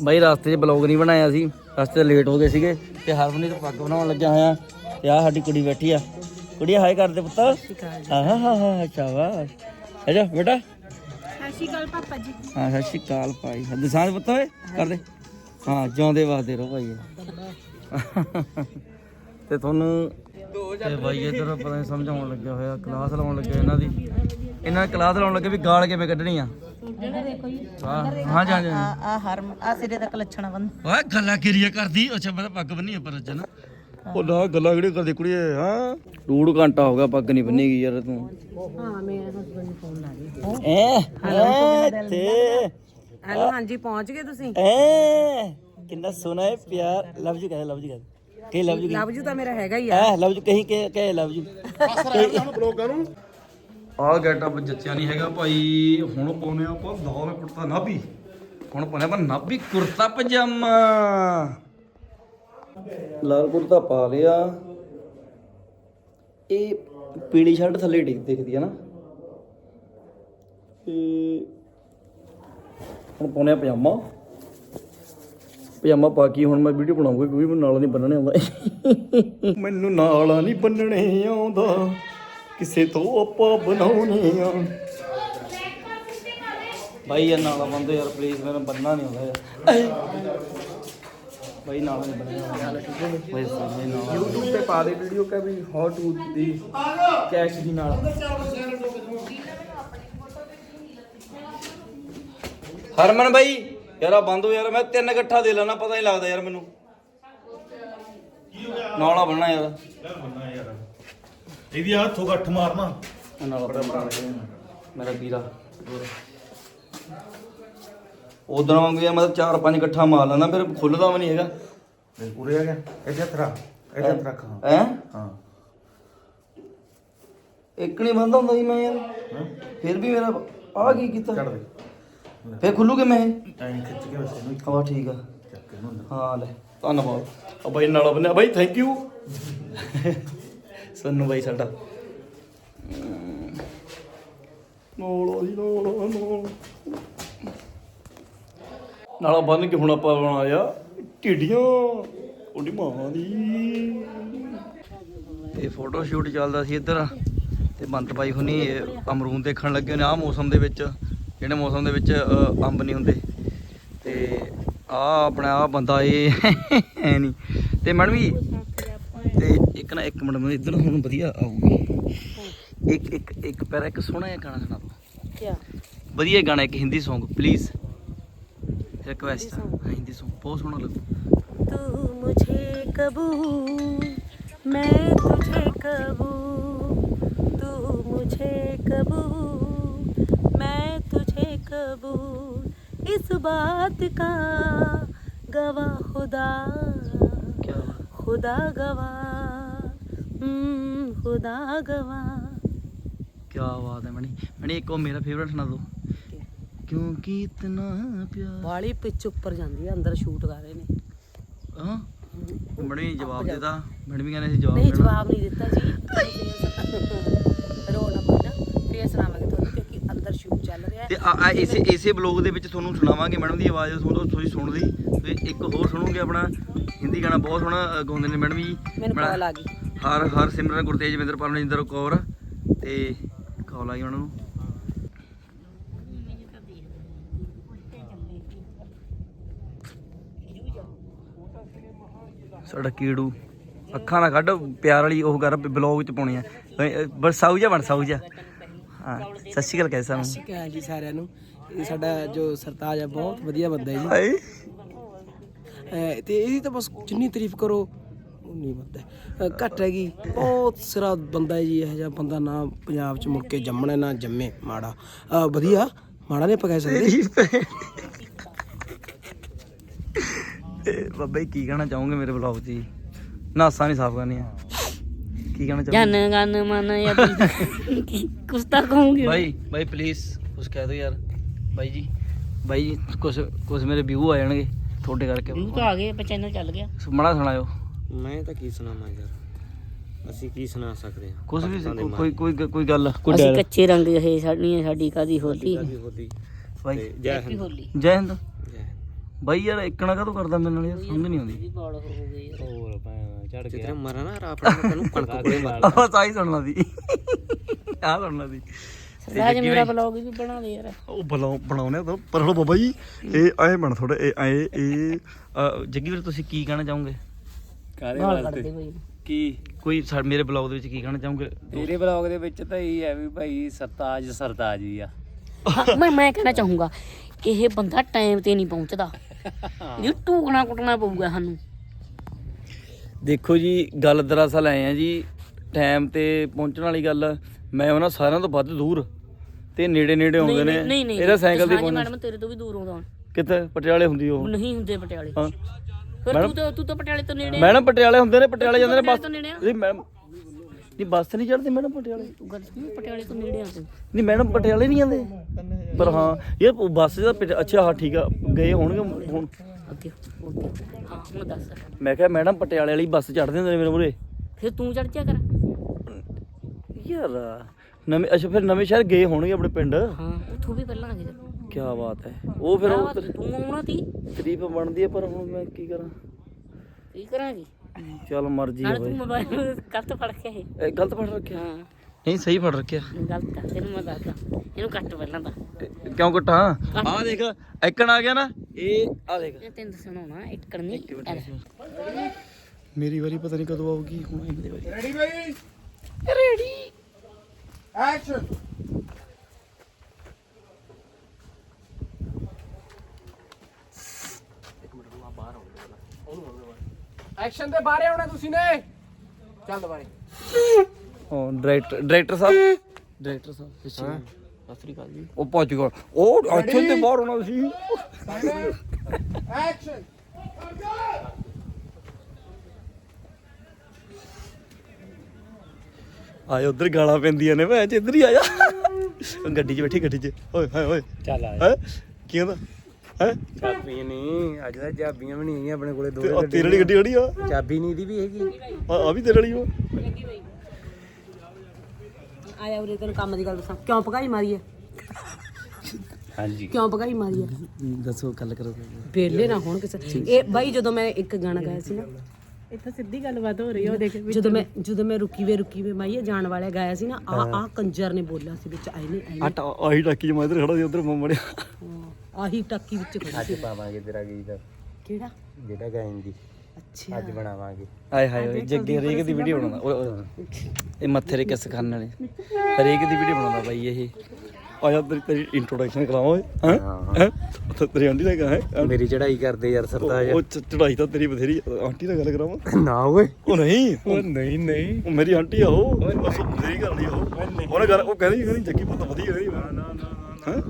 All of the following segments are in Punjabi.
ਬਾਈ ਰਸਤੇ 'ਚ ਬਲੌਗ ਨਹੀਂ ਬਣਾਇਆ ਸੀ ਰਸਤੇ ਲੇਟ ਹੋ ਗਏ ਸੀਗੇ ਤੇ ਹਰਮਨੀਤ ਪੱਗ ਬਣਾਉਣ ਲੱਗਿਆ ਹੋਇਆ ਤੇ ਆ ਸਾਡੀ ਕੁੜੀ ਬੈਠੀ ਆ। ਕੁੜੀ ਹਾਏ ਕਰਦੇ ਪੁੱਤ। ਹਾਂ ਹਾਂ ਹਾਂ ਹਾਂ ਸ਼ਾਬਾਸ਼। ਅਜਾ ਬੇਟਾ। ਸਤਿ ਸ਼੍ਰੀ ਅਕਾਲ ਪਾਪਾ ਜੀ। ਹਾਂ ਸਤਿ ਸ਼੍ਰੀ ਅਕਾਲ ਭਾਈ। ਦਸਾਂਜ ਪੁੱਤ ਓਏ ਕਰਦੇ ਹਾਂ ਜਿਉਂਦੇ ਵਾਸਤੇ ਰਹੋ ਭਾਈ। ਤੇ ਤੁਹਾਨੂੰ ਤੇ ਬਾਈ ਇਧਰ ਪਤਾ ਨਹੀਂ ਸਮਝਾਉਣ ਲੱਗਿਆ ਹੋਇਆ ਕਲਾਸ ਲਾਉਣ ਲੱਗਿਆ ਇਹਨਾਂ ਦੀ। ਇਹਨਾਂ ਨੇ ਕਲਾਸ ਲਾਉਣ ਲੱਗੇ ਵੀ ਗਾਲ ਕਿਵੇਂ ਕੱਢਣੀ ਆ? ਹਾਂ ਹਾਂ ਜੀ, ਹਾਂ ਜੀ, ਹਾਂ ਆ ਹਰਮ ਆ ਸਿਰੇ ਤੱਕ ਲੱਛਣਾ ਬੰਦ। ਓਏ ਗੱਲਾਂ ਕਿਰੀਆ ਕਰਦੀ ਅੱਛਾ ਮੈਂ ਤਾਂ ਪੱਗ ਬੰਨੀ ਆ ਪਰ ਅੱਜ ਨਾ। ਉਹ ਨਾ ਗੱਲਾਂ ਕਿਹੜੀ ਕਰਦੀ ਕੁੜੀਏ ਹਾਂ? ਡੂੜ ਘੰਟਾ ਹੋ ਗਿਆ ਪੱਗ ਨਹੀਂ ਬੰਨੀ ਗਈ ਯਾਰ ਤੂੰ। ਹਾਂ ਮੇਰੇ ਹਸਬੰਦ ਨੂੰ ਫੋਨ ਲਾ ਦੇ ਐ ਤੇ ਹੈਲੋ ਹਾਂਜੀ ਪਹੁੰਚ ਗਏ ਤੁਸੀਂ? ਐ ਕਿੰਨਾ ਸੋਹਣਾ ਹੈ ਪਿਆਰ। ਲਵ ਯੂ ਕਹੇ ਲਵ ਯੂ ਕਹੇ। ਕਹੇ ਲਵ ਯੂ ਲਵ ਜੂ ਤਾਂ ਮੇਰਾ ਹੈਗਾ ਹੀ ਆ। ਐ ਲਵ ਯੂ ਕਹੀਂ ਕਹੇ ਕਹੇ ਲਵ ਯੂ ਆ ਗੈਟਅਪ ਜੱਚਿਆ ਨਹੀਂ ਹੈਗਾ ਭਾਈ। ਹੁਣ ਪਾਉਨੇ ਆਪਾਂ ਲਾਲ ਕੁੜਤਾ ਨਾਭੀ। ਹੁਣ ਪਾਉਨੇ ਆਪਾਂ ਨਾਭੀ ਕੁੜਤਾ ਪਜਾਮਾ। ਲਾਲ ਕੁੜਤਾ ਪਾ ਲਿਆ। ਇਹ ਪੀਲੀ ਸ਼ਰਟ ਥੱਲੇ ਡਿੱਗ ਦਿਖਦੀ ਹੈ ਨਾ। ਤੇ ਹੁਣ ਪਾਉਨੇ ਆ ਪਜਾਮਾ। ਪਜਾਮਾ ਪਾ ਕੇ ਹੁਣ ਮੈਂ ਵੀਡੀਓ ਬਣਾਉਂਗਾ ਕਿਉਂਕਿ ਮੈਨੂੰ ਨਾਲ ਨਹੀਂ ਬੰਨਣੇ ਆਉਂਦਾ। ਮੈਨੂੰ ਨਾਲ ਨਹੀਂ ਬੰਨਣੇ ਆਉਂਦਾ ਕਿਸੇ ਤੋਂ ਆਪਾਂ ਬਣਾਉਣੇ ਆ। ਭਾਈ ਇਹ ਨਾਲਾ ਬੰਦੋ ਯਾਰ ਪਲੀਜ਼ ਮੈਨੂੰ ਬੰਨਣਾ ਨਹੀਂ ਆਉਂਦਾ ਯਾਰ। ਭਾਈ ਨਾਲ ਨਹੀਂ ਬੰਨਣਾ ਆਉਂਦਾ। ਭਾਈ ਸਾਰੇ ਨਾਲ YouTube ਤੇ ਪਾ ਦੇ ਵੀਡੀਓ ਕਾ ਵੀ ਹਾਊ ਟੂ ਦੀ ਕੈਸ਼ ਦੀ ਨਾਲ। ਹਰਮਨ ਭਾਈ ਯਾਰ ਆ ਬੰਦੋ ਯਾਰ ਮੈਂ ਤਿੰਨ ਇਕੱਠਾ ਦੇ ਲੈਣਾ ਪਤਾ ਨਹੀਂ ਲੱਗਦਾ ਯਾਰ ਮੈਨੂੰ। ਨਾਲਾ ਬੰਨਣਾ ਯਾਰ। ਇਹਦੀ ਆ ਹੱਥੋਂ ਗੱਠ ਮਾਰਨਾ। ਨਾਲਾ ਮੇਰਾ ਵੀਰਾ। ਉਦੋਂ ਵਾਂਗੂ ਯਾਰ ਮੈਂ ਤਾਂ ਚਾਰ ਪੰਜ ਇਕੱਠਾ ਮਾਰ ਲੈਣਾ ਫਿਰ ਖੁੱਲਦਾ ਵੀ ਨਹੀਂ ਹੈਗਾ। ਮੇਰੇ ਪੂਰੇ ਆ ਗਿਆ। ਇਹਦੇ ਹੱਥ ਰੱਖ ਇਹਦੇ ਹੱਥ ਰੱਖ ਹਾਂ ਹੈ? ਹਾਂ। ਇੱਕ ਨਹੀਂ ਬੰਦਾ ਹੁੰਦਾ ਸੀ ਮੈਂ ਯਾਰ। ਫਿਰ ਵੀ ਮੇਰਾ ਆ ਕੀ ਕੀਤਾ? ਛੱਡ ਦੇ। ਫਿਰ ਖੁੱਲੂ ਕਿਵੇਂ ਇਹ? ਟਾਈਮ ਖਿੱਚ ਕੇ ਵਸੇ ਨੂੰ ਹਵਾ ਠੀਕ ਆ। ਚੱਕ ਹਾਂ ਲੈ ਧੰਨਵਾਦ। ਆ ਬਾਈ ਨਾਲ ਬੰਨਿਆ ਬਾਈ ਥੈਂਕ ਯੂ ਸੰਨੂ ਬਾਈ ਸਾਡਾ। ਨੋਲੋ ਜੀ ਨੋਲੋ ਨੋਲੋ। ਨਾਲਾ ਬੰਨ ਕੇ ਹੁਣ ਆਪਾਂ ਬਣਾਇਆ ਢਿੱਡੀਆਂ ਉਹਦੀ ਮਾਂ ਦੀ। ਇਹ ਫੋਟੋ ਸ਼ੂਟ ਚੱਲਦਾ ਸੀ ਇੱਧਰ ਤੇ ਬੰਤ ਬਾਈ ਹੁਣੀ ਅਮਰੂਦ ਦੇਖਣ ਲੱਗੇ ਨੇ ਆਹ ਮੌਸਮ ਦੇ ਵਿੱਚ। ਜਿਹੜੇ ਮੌਸਮ ਦੇ ਵਿੱਚ ਅੰਬ ਨਹੀਂ ਹੁੰਦੇ। ਤੇ ਆ ਆਪਣਾ ਆ ਬੰਦਾ ਇਹ ਐ ਨਹੀਂ। ਤੇ ਮੈਡਮ ਜੀ ਤੇ ਇੱਕ ਨਾ ਇੱਕ ਮਿੰਟ ਮੈਂ ਇਧਰ ਹੁਣ ਵਧੀਆ ਆਉਂਗੀ ਇੱਕ ਇੱਕ ਇੱਕ ਪੈਰਾ ਇੱਕ ਸੋਹਣਾ ਜਿਹਾ ਗਾਣਾ ਸੁਣਾ ਦਿਓ। ਕੀ ਵਧੀਆ ਗਾਣਾ ਇੱਕ ਹਿੰਦੀ Song ਪਲੀਜ਼ ਰਿਕਵੈਸਟ ਹੈ ਹਿੰਦੀ Song? ਬਹੁਤ ਸੋਹਣਾ ਲੱਗਦਾ। ਤੂੰ ਮੁਝੇ ਕਬੂ ਮੈਂ ਤੁਝੇ ਕਬੂ ਤੂੰ ਮੁਝੇ ਕਬੂ ਮੈਂ कबूल इस बात का गवाह खुदा ਕੀ ਬਾਤ खुदा गवाह हम्म, खुदा गवाह ਕੀ ਬਾਤ ਹੈ ਮਣੀ ਮਣੀ ਇੱਕ ਉਹ ਮੇਰਾ ਫੇਵਰਟ ਸੁਣਾ ਦਿਓ ਕਿਉਂਕਿ ਇਤਨਾ ਪਿਆਰ ਵਾਲੀ ਪਿੱਚ ਉੱਪਰ ਜਾਂਦੀ ਹੈ ਅੰਦਰ ਸ਼ੂਟ ਕਰ ਰਹੇ ਨੇ ਹਾਂ ਮਣੀ ਜਵਾਬ ਦੇਦਾ ਮੈਡਮ ਵੀ ਕਹਿੰਦੇ ਸੀ ਜਵਾਬ ਨਹੀਂ ਦੇਣਾ। ਜਵਾਬ ਨਹੀਂ ਦਿੱਤਾ ਜੀ ਰੋ ਨਾ ਬੋਲਣਾ ਫੇਰ ਸੁਣਾਵਾਂਗੇ ਤੁਹਾਨੂੰ ਕਿਉਂਕਿ ਅੰਦਰ ਸ਼ੂਟ ਚੱਲ ਰਿਹਾ ਤੇ ਆ- ਆ ਇਸੇ ਇਸੇ ਬਲੌਗ ਦੇ ਵਿੱਚ ਤੁਹਾਨੂੰ ਸੁਣਾਵਾਂਗੇ ਮੈਡਮ ਦੀ ਆਵਾਜ਼ ਸੁਣੋ ਤੁਸੀਂ ਸੁਣਦੀ ਤੇ ਇੱਕ ਹੋਰ ਸੁਣੋਗੇ ਆਪਣਾ ਹਿੰਦੀ ਗਾਣਾ ਬਹੁਤ ਸੋਹਣਾ ਅ, ਗਾਉਂਦੇ ਨੇ ਮੈਡਮ ਜੀ। ਮੈਨੂੰ ਬੜਾ- ਕਾਲ ਆ ਗਈ। ਹਰ ਹਰ ਸਿਮਰਨ ਗੁਰਤੇਜਵਿੰਦਰ ਪਰਮਜਿੰਦਰ ਕੌਰ। ਤੇ ਕਾਲ ਆਈ ਉਹਨਾਂ ਨੂੰ। ਸਾਡਾ ਕੀੜੂ। ਅੱਖਾਂ ਨਾ ਕੱਢ ਪਿਆਰ ਵਾਲੀ ਉਹ ਕਰ ਬਲੌਗ ਚ ਪਾਉਣੀ ਆ। ਬਸ ਸਾਊ ਜਾ ਬਣ ਸਾਊ ਜਾ ਹਾਂ ਸਤਿ ਸ਼੍ਰੀ ਅਕਾਲ ਕੈਸਾ ਮੈਂ ਠੀਕ ਹੈ ਜੀ ਸਾਰਿਆਂ ਨੂੰ। ਇਹ ਸਾਡਾ ਜੋ ਸਰਤਾਜ ਹੈ ਬਹੁਤ ਵਧੀਆ ਬੰਦਾ ਹੈ ਜੀ। ਹਾਏ। ਅਹ ਤੇ ਇਹਦੀ ਤਾਂ ਬਸ ਜਿੰਨੀ ਤਾਰੀਫ ਕਰੋ ਉਨੀ ਬੰਦਾ ਘੱਟ ਹੈਗੀ। ਬਹੁਤ ਸਿਰਾ ਬੰਦਾ ਹੈ ਜੀ ਇਹ ਜਿਹਾ ਬੰਦਾ ਨਾ ਪੰਜਾਬ ਚ ਮੁੜ ਕੇ ਜੰਮਣਾ ਨਾ ਜੰਮੇ ਮਾੜਾ। ਅਹ ਵਧੀਆ। ਮਾੜਾ ਨਹੀਂ ਆਪਾਂ ਕਹਿ ਸਕਦੇ। ਤੇ ਬਾਬਾ ਜੀ ਕੀ ਕਹਿਣਾ ਚਾਹੋਗੇ ਮੇਰੇ ਬਲੌਗ 'ਚ ਜੀ? ਨਾਸਾਂ ਨਹੀਂ ਸਾਫ਼ ਕਰਨੀਆਂ। ਕੀ ਕਹਿਣਾ ਚਾਹੋਗੇ ਜਨ ਗਨ ਮਨ ਯਦ ਕੁਛ ਤਾਂ ਕਹੂੰਗੀ। ਭਾਈ ਭਾਈ ਪਲੀਜ਼ ਕੁਝ ਕਹਿ ਦਿਓ ਯਾਰ। ਭਾਈ ਜੀ ਭਾਈ ਜੀ ਕੁਝ ਕੁਝ ਮੇਰੇ ਵਿਊ ਆ ਜਾਣਗੇ ਤੁਹਾਡੇ ਕਰਕੇ। ਵਿਊ ਤਾਂ ਆ ਗਏ ਪਰ ਚੈਨਲ ਚੱਲ ਗਿਆ। ਮੜਾ ਸੁਣਾਇਓ। ਮੈਂ ਤਾਂ ਕੀ ਸੁਣਾਵਾਂ ਯਾਰ? ਅਸੀਂ ਕੀ ਸੁਣਾ ਸਕਦੇ ਹਾਂ? ਕੁਝ ਵੀ ਕੋਈ ਕੋਈ ਕੋਈ ਗੱਲ ਕੋਈ ਅਸੀਂ ਡਰ। ਕੱਚੇ ਰੰਗ ਹੈ ਸਾਡੀ ਸਾਡੀ ਕਾਦੀ ਹੋਲੀ। ਕਾਦੀ ਹੋਦੀ ਭਾਈ ਤੇ ਜੈ ਹਿੰਦ। ਹੋਲੀ। ਜੈ ਹਿੰਦ? ਜੈ ਬਾਈ ਯਾਰ ਇੱਕਣਾ ਕਾਹਤੋਂ ਕਰਦਾ ਮੇਰੇ ਨਾਲ ਯਾਰ ਸਮਝ ਨਹੀਂ ਆਉਂਦੀ। ਬਾਲ ਹੋ ਯਾਰ ਹੋਰ ਭੈਣ ਚੜ ਗਿਆ ਤੇਰਾ ਮਰਾ ਨਾ ਰਾਪੜਾ ਤੈਨੂੰ ਕਣਕ ਕੋਲੇ ਵਾਲ ਆਹ ਸਾਈ ਸੁਣਨਾ ਦੀ ਆਹ ਸੁਣਨਾ ਦੀ ਰਾਜ ਮੇਰਾ ਬਲੌਗ ਵੀ ਬਣਾ ਯਾਰ। ਉਹ ਬਲਾਉ ਬਣਾਉਨੇ ਤਾਂ। ਪਰ ਹਲੋ ਬਾਬਾ ਜੀ ਇਹ ਐ ਬਣ ਥੋੜਾ ਇਹ ਐ ਇਹ ਅ, ਜੱਗੀ ਵੀਰ ਤੁਸੀਂ ਕੀ ਕਹਿਣਾ ਚਾਹੋਗੇ? ਕਾਦੇ ਬਾਲ ਕੱਢਦੇ ਕੋਈ। ਕੀ? ਕੋਈ ਸਾ- ਮੇਰੇ ਬਲੌਗ ਦੇ ਵਿੱਚ ਕੀ ਕਹਿਣਾ ਚਾਹੋਗੇ? ਤੇਰੇ ਬਲੌਗ ਦੇ ਵਿੱਚ ਤਾਂ ਇਹ ਹੈ ਵੀ ਭਾਈ ਸਰਤਾਜ ਸਰਤਾਜ ਹੀ ਆ। ਹਾਂ, ਮੈਂ ਮੈਂ ਕਹਿਣਾ ਚਾਹੂੰਗਾ ਇਹ ਬੰਦਾ ਟਾਈਮ ਤੇ ਨਹੀਂ ਪਹੁੰਚਦਾ। ਇਹ ਟੂਕਣਾ ਕੁੱਟਣਾ ਪਊਗਾ ਸਾਨੂੰ। ਦੇਖੋ ਜੀ ਗੱਲ ਦਰਅਸਲ ਐ ਆ ਜੀ ਟਾਈਮ ਤੇ ਪਹੁੰਚਣ ਵਾਲੀ ਗੱਲ ਮੈਂ ਉਹਨਾਂ ਸਾਰਿਆਂ ਤੋਂ ਵੱਧ ਦੂਰ ਤੇ ਨੇੜੇ ਨੇੜੇ ਆਉਂਦੇ ਨੇ। ਇਹਦਾ ਸਾਈਕਲ ਦੀ ਜਸਰਾਜ ਪਹੁੰਚ ਮੈਡਮ ਤੇਰੇ ਤੋਂ ਵੀ ਦੂਰ ਆਉਂਦਾ। ਹੁਣ। ਕਿੱਥੇ? ਪਟਿਆਲੇ ਹੁੰਦੀ ਉਹ। ਨਹੀਂ ਹੁੰਦੇ ਪਟਿਆਲੇ। ਹਾਂ। ਫਿਰ ਤੂੰ ਤਾਂ ਤੂੰ ਤਾਂ ਪਟਿਆਲੇ ਤੋਂ ਨੇੜੇ। ਮੈਡਮ ਪਟਿਆਲੇ ਹੁੰਦੇ ਨੇ ਪਟਿਆਲੇ ਜਾਂਦੇ ਨੇ ਬੱਸ ਤੋਂ। ਨਹੀਂ ਮੈਡਮ ਨਹੀਂ ਬੱਸ ਨਹੀਂ ਚੜਦੀ ਮੈਡਮ ਪਟਿਆਲੇ? ਸੁਣ ਪਟਿਆਲੇ ਤੋਂ ਨੇੜੇ ਆ ਤੂੰ। ਨਹੀਂ ਮੈਡਮ ਪਟਿਆਲੇ ਨਹੀਂ ਜਾਂਦੇ? ਪਰ ਹਾਂ ਇਹ ਬੱਸ ਦਾ ਪਟ- ਅੱਛਾ ਹਾਂ ਠੀਕ ਆ ਗਏ ਹੋਣਗੇ ਹੁਣ। ਅੱਗੇ ਅੱਗੇ ਹਾਂ ਹੁਣ ਦੱਸ। ਮੈਂ ਕਿਹਾ ਮੈਡਮ ਪਟਿਆਲੇ ਵਾਲੀ ਬੱਸ ਚੜਦੇ ਹੁੰਦੇ ਨੇ ਮੇਰੇ ਮੂਰੇ ਫਿਰ ਤੂੰ ਚੜ ਜਾ ਕਰ। ਯਾਰ ਨਵੇਂ ਅੱਛਾ ਫਿਰ ਨਵੇਂ ਸ਼ਹਿਰ ਗਏ ਹੋਣਗੇ ਆਪਣੇ ਪਿੰਡ? ਹਾਂ ਉੱਥੋਂ ਵੀ ਪਹਿਲਾਂ ਆ ਗਏ। ਕੀ ਬਾਤ ਹੈ। ਉਹ ਫਿਰ ਉਹ ਫਿਰ ਤੂੰ ਆਉਣਾ ਤੀ? ਤਰੀਫ ਬਣਦੀ ਹੈ ਪਰ ਹੁਣ ਮੈਂ ਕੀ ਕਰਾਂ? ਕੀ ਕਰਾਂਗੀ? ਚੱਲ ਮਰਜ਼ੀ ਹੈ ਨਾਲ ਬਾਈ। ਤੂੰ ਮੋਬਾਈਲ ਕੱਟ ਫੜ ਕੇ ਇਹ। ਇਹ ਗਲਤ ਫੜ ਰੱਖਿਆ? ਹਾਂ। ਨਹੀਂ ਸਹੀ ਫੜ ਰੱਖਿਆ। ਗਲਤ ਆ ਤੈਨੂੰ ਮੈਂ ਦੱਸਦਾ। ਇਹਨੂੰ ਕੱਟ ਪਹਿਲਾਂ ਇਹ ਕਿਉਂ ਕਟਾ? ਆ ਦੇਖ ਐਕਣ ਆ ਗਿਆ ਨਾ। ਇਹ ਆ ਦੇਖ। ਇਹ ਤੈਨੂੰ ਸੁਣਾਉਣਾ ਇੱਕ ਨਹੀਂ ਮੇਰੀ ਵਾਰੀ ਪਤਾ ਨਹੀਂ ਕਦੋਂ ਆਊਗੀ ਹੁਣ ਮੇਰੀ ਵਾਰੀ ਰੈਡੀ ਬਾਈ? ਰੈਡੀ ਐਕਸ਼ਨ ਐਕਸ਼ਨ ਦੇ ਬਾਹਰ ਆਉਣਾ ਤੁਸੀਂ ਨੇ। ਚੱਲ ਬਾਈ। ਹਾਂ ਡਾਇਰੈਕਟਰ ਡਾਇਰੈਕਟਰ ਸਾਹਿਬ। ਡਾਇਰੈਕਟਰ ਸਾਹਿਬ ਸਤਿ ਸ਼੍ਰੀ ਅਕਾਲ। ਜੀ। ਉਹ ਪਹੁੰਚ ਗਿਆ। ਉਹ ਐਕਸ਼ਨ ਤੇ ਬਾਹਰ ਹੋਣਾ ਸੀ ਐਕਸ਼ਨ ਆਏ ਉਧਰ ਗਾਲਾਂ ਪੈਂਦੀਆਂ ਨੇ ਭੈਣ ਚ ਇੱਧਰ ਹੀ ਆ ਜਾ। ਉਹ ਗੱਡੀ 'ਚ ਬੈਠੀ ਗੱਡੀ 'ਚ। ਓਏ ਹਾਏ ਓਏ। ਚੱਲ ਆ ਹੈ? ਕੀ ਕਹਿੰਦਾ? ਹੈ? ਚਾਬੀਆਂ ਨਹੀਂ ਅੱਜ ਤਾਂ ਚਾਬੀਆਂ ਵੀ ਨਹੀਂ ਹੈਗੀਆਂ ਆਪਣੇ ਕੋਲੇ ਦੋ ਤੇਰੇ ਵਾਲੀ ਗੱਡੀ ਖੜੀ ਆ? ਚਾਬੀ ਨਹੀਂ ਦੀ ਵੀ ਹੈਗੀ। ਆ ਆ ਵੀ ਤੇਰੇ ਵਾਲੀ ਓ ਆਇਆ ਉਰੇ ਤੈਨੂੰ ਕੰਮ ਦੀ ਗੱਲ ਦੱਸਾਂ। ਕਿਉਂ ਭਗਾਈ ਮਾਰੀ ਹੈ ਹਾਂਜੀ। ਕਿਉਂ ਭਗਾਈ ਮਾਰੀ ਹੈ ਦੱਸੋ ਗੱਲ ਕਰੋ। ਵੇਲੇ ਨਾ ਹੋਣ ਕਿਸੇ ਇਹ ਬਾਈ ਜਦੋਂ ਮੈਂ ਇੱਕ ਗਾਣਾ ਗਾਇਆ ਸੀ ਨਾ ਇੱਥੇ ਸਿੱਧੀ ਗੱਲਬਾਤ ਹੋ ਰਹੀ ਹੈ ਉਹ ਦੇਖ ਜਦੋਂ ਮੈਂ ਜਦੋਂ ਮੈਂ ਰੁਕੀ ਵੇ ਰੁਕੀ ਵੇ ਮਾਈਏ ਜਾਣ ਵਾਲਿਆ ਗਾਇਆ ਸੀ ਨਾ ਆ ਆ ਕੰਜਰ ਨੇ ਬੋਲਿਆ ਸੀ ਵਿੱਚ ਆਈ ਨੇ ਆਈ। ਆਟਾ ਆਹੀ ਟਾਕੀ ਮੈਂ ਇੱਧਰ ਖੜਾ ਸੀ ਉਧਰ ਮੜਿਆ। ਹਾਂ, ਆਹੀ ਟੱਕੀ ਵਿੱਚ ਖੜੀ ਅੱਜ ਸੀ। ਪਾਵਾਂਗੇ ਤੇਰਾ ਗੀਤ। ਕਿਹੜਾ? ਜਿਹੜਾ ਗਾਇਨ ਦੀ ਅੱਛਾ। ਅੱਜ ਬਣਾਵਾਂਗੇ। ਆਏ ਹਾਏ ਓਏ ਜੱਗੇ ਹਰੇਕ ਦੀ ਵੀਡੀਓ ਬਣਾਉਂਦਾ। ਓਏ ਓਏ। ਇਹ ਮੱਥੇ ਦੇ ਕਿਸ ਖਾਨ ਵਾਲੇ। ਹਰੇਕ ਦੀ ਵੀਡੀਓ ਬਣਾਉਂਦਾ ਬਾਈ ਇਹ। ਆਇਆ ਤੇਰੀ ਤੇਰੀ ਇੰਟਰੋਡਕਸ਼ਨ ਕਰਾਵਾਂ ਓਏ ਹੈਂ? ਹੈਂ। ਤੇਰੀ ਆਂਟੀ ਦਾ ਹੈ? ਮੇਰੀ ਚੜਾਈ ਕਰਦੇ ਯਾਰ ਸਰਤਾਜ ਉਹ ਚ- ਚੜਾਈ ਤਾਂ ਤੇਰੀ ਬਥੇਰੀ ਆਂਟੀ ਨਾਲ ਗੱਲ ਕਰਾਵਾਂ? ਨਾ ਓਏ। ਉਹ ਨਹੀਂ। ਉਹ ਨਹੀਂ ਨਹੀਂ। ਉਹ ਮੇਰੀ ਆਂਟੀ ਆ ਉਹ। ਬਸ ਬਥੇਰੀ ਨਹੀਂ। ਉਹ ਉਹਨੇ ਗੱਲ ਉਹ ਕਹਿੰਦੀ ਕਹਿੰਦੀ ਜੱਗੀ ਬਹੁਤ ਵਧੀਆ ਕਹਿੰਦੀ ਨਾ ਨਾ ਨਾ। ਹਾਂ?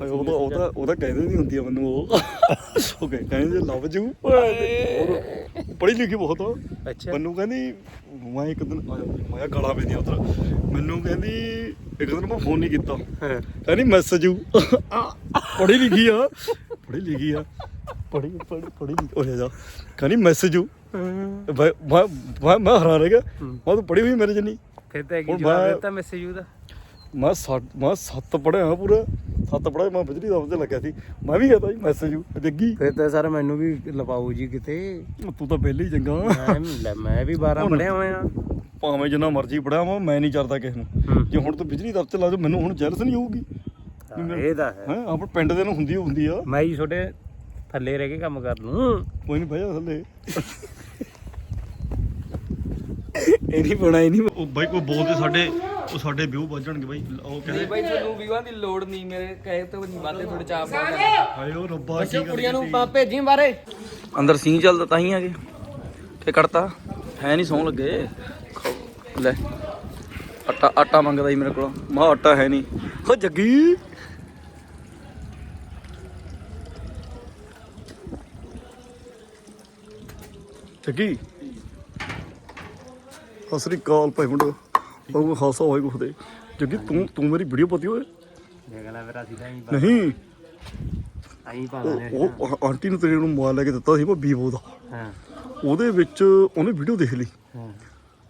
ਹਾਏ ਉਹ ਤਾਂ ਉਹ ਤਾਂ ਉਹ ਤਾਂ ਕਹਿੰਦੇ ਨਹੀਂ ਹੁੰਦੀ ਆ ਮੈਨੂੰ ਉਹ ਉਹ ਕਹਿ- ਕਹਿੰਦੇ ਲਵ ਜੂ ਪੜ੍ਹੀ ਲਿਖੀ ਬਹੁਤ ਆ ਅੱਛਾ ਮੈਨੂੰ ਕਹਿੰਦੀ ਮੈਂ ਇੱਕ ਦਿਨ ਆਇਆ ਮੈਂ ਗਾਲਾਂ ਪੈਂਦੀਆਂ ਉਧਰ ਮੈਨੂੰ ਕਹਿੰਦੀ ਇੱਕ ਦਿਨ ਮੈਂ ਫੋਨ ਨਹੀਂ ਕੀਤਾ ਹਾਂ ਕਹਿੰਦੀ ਮੈਸੇਜ ਪੜ੍ਹੀ ਲਿਖੀ ਆ ਪੜ੍ਹੀ ਲਿਖੀ ਆ ਪੜ੍ਹੀ ਪੜ੍ਹੀ ਲਿਖੀ ਉਹ ਜਾ ਕਹਿੰਦੀ ਮੈਸੇਜ ਮੈਂ ਮੈਂ ਮੈਂ ਮੈਂ ਹੈਰਾਨ ਰਹਿ ਗਿਆ ਮੈਂ ਤਾਂ ਪੜ੍ਹੀ ਹੋਈ ਮੇਰੇ ਜਨੀ ਫਿਰ ਤਾਂ ਕੀ ਹੁਣ ਜਵਾਬ ਮੈਂ- ਦਿੱਤਾ ਮੈਸੇਜ ਉਹਦਾ ਮੈਂ ਸੱਤ ਮੈਂ ਸੱਤ ਪੜਿਆ ਪੂਰਾ ਸੱਤ ਪੜਿਆ ਮੈਂ ਬਿਜਲੀ ਦਾ ਤੇ ਲੱਗਿਆ ਸੀ। ਮੈਂ ਵੀ ਕਹਤਾ ਜੀ ਮੈਸੇਜ ਜੱਗੀ। ਫਿਰ ਤਾਂ ਸਰ ਮੈਨੂੰ ਵੀ ਲਵਾਓ ਜੀ ਕਿਤੇ। ਤੂੰ ਤਾਂ ਪਹਿਲੇ ਚੰਗਾ ਮੈਂ ਲੈ ਮੈਂ ਵੀ 12 ਪੜਿਆ ਹੋਇਆ। ਭਾਵੇਂ ਜਿੰਨਾ ਮਰਜ਼ੀ ਪੜਿਆ ਮੈਂ ਮੈਂ ਨਹੀਂ ਚੜਦਾ ਕਿਸੇ ਨੂੰ। ਜੇ ਹੁਣ ਤੂੰ ਬਿਜਲੀ ਦਫ਼ਤਰ ਲਾ ਜਾ ਮੈਨੂੰ ਹੁਣ ਜੈਲਸ ਨਹੀਂ ਹੋਊਗੀ। ਇਹ ਤਾਂ ਹੈ। ਹੈ ਆਪਣੇ ਪਿੰਡ ਦੇ ਨੂੰ ਹੁੰਦੀ ਓ ਹੁੰਦੀ ਆ। ਮੈਂ ਹੀ ਛੋਟੇ ਥੱਲੇ ਰਹਿ ਕੇ ਕੰਮ ਕਰ ਲੂੰ। ਕੋਈ ਨਹੀਂ ਬਹਿ ਜਾ ਥੱਲੇ। ਇਹ ਨਹੀਂ ਬਣਾ ਇਹ ਨਹੀਂ ਉਹ ਬਾਈ ਕੋਈ ਬੋਲਦੇ ਸਾਡੇ ਉਹ ਸਾਡੇ ਵਿਊ ਵੱਜਣਗੇ ਬਾਈ ਉਹ ਕਹਿੰਦੇ ਬਾਈ ਤੁਹਾਨੂੰ ਵੀਵਾਂ ਦੀ ਲੋੜ ਨਹੀਂ ਮੇਰੇ ਕਹੇ ਤੋਂ ਨਹੀਂ ਵਾਦੇ ਥੋੜੇ ਚਾਪ ਹਾਏ ਉਹ ਰੱਬਾ ਕੀ ਕੁੜੀਆਂ ਨੂੰ ਪਾ ਭੇਜੀ ਬਾਰੇ ਅੰਦਰ ਸੀਂ ਚੱਲਦਾ ਤਾਂ ਹੀ ਆ ਗਏ ਤੇ ਕੱਢਤਾ। ਹੈ ਨਹੀਂ ਸੌਂ ਲੱਗੇ। ਲੈ। ਆਟਾ ਆਟਾ ਮੰਗਦਾ ਸੀ ਮੇਰੇ ਕੋਲ। ਮਾ ਆਟਾ ਹੈ ਨਹੀਂ। ਹੋ ਜੱਗੀ! ਜੱਗੀ ਸਤਿ ਸ੍ਰੀ ਅਕਾਲ ਭਾਈ ਮੁੰਡੋ। ਉਹ ਖਾਸਾ ਹੋਏ ਕੋ ਦੇ ਜੱਗੀ ਤੂੰ ਤੂੰ ਮੇਰੀ ਵੀਡੀਓ ਪਤੀ ਓਏ। ਦੇਖ ਲੈ ਫਿਰ ਅਸੀਂ ਤਾਂ ਹੀ ਨਹੀਂ। ਆਈ ਪਾ ਉਹ ਆਂਟੀ ਨੂੰ ਤੇਰੇ ਨੂੰ ਮੋਬਾਈਲ ਲੈ ਕੇ ਦਿੱਤਾ ਸੀ ਮੈਂ ਵੀਵੋ ਦਾ। ਹਾਂ। ਉਹਦੇ ਵਿੱਚ ਉਹਨੇ ਵੀਡੀਓ ਦੇਖ ਲਈ। ਹਾਂ।